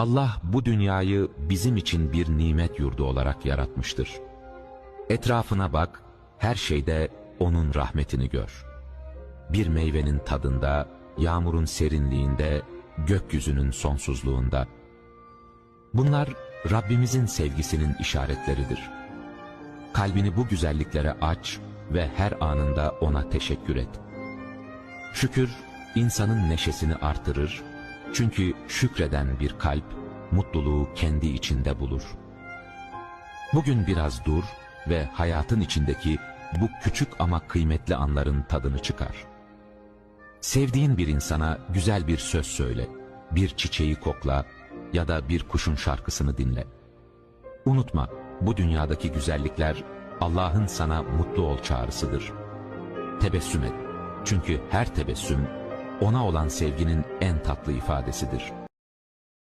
Allah bu dünyayı bizim için bir nimet yurdu olarak yaratmıştır. Etrafına bak, her şeyde O'nun rahmetini gör. Bir meyvenin tadında, yağmurun serinliğinde, gökyüzünün sonsuzluğunda. Bunlar Rabbimizin sevgisinin işaretleridir. Kalbini bu güzelliklere aç ve her anında O'na teşekkür et. Şükür, insanın neşesini artırır, çünkü şükreden bir kalp, mutluluğu kendi içinde bulur. Bugün biraz dur ve hayatın içindeki bu küçük ama kıymetli anların tadını çıkar. Sevdiğin bir insana güzel bir söz söyle, bir çiçeği kokla ya da bir kuşun şarkısını dinle. Unutma, bu dünyadaki güzellikler Allah'ın sana mutlu ol çağrısıdır. Tebessüm et. Çünkü her tebessüm ona olan sevginin en tatlı ifadesidir.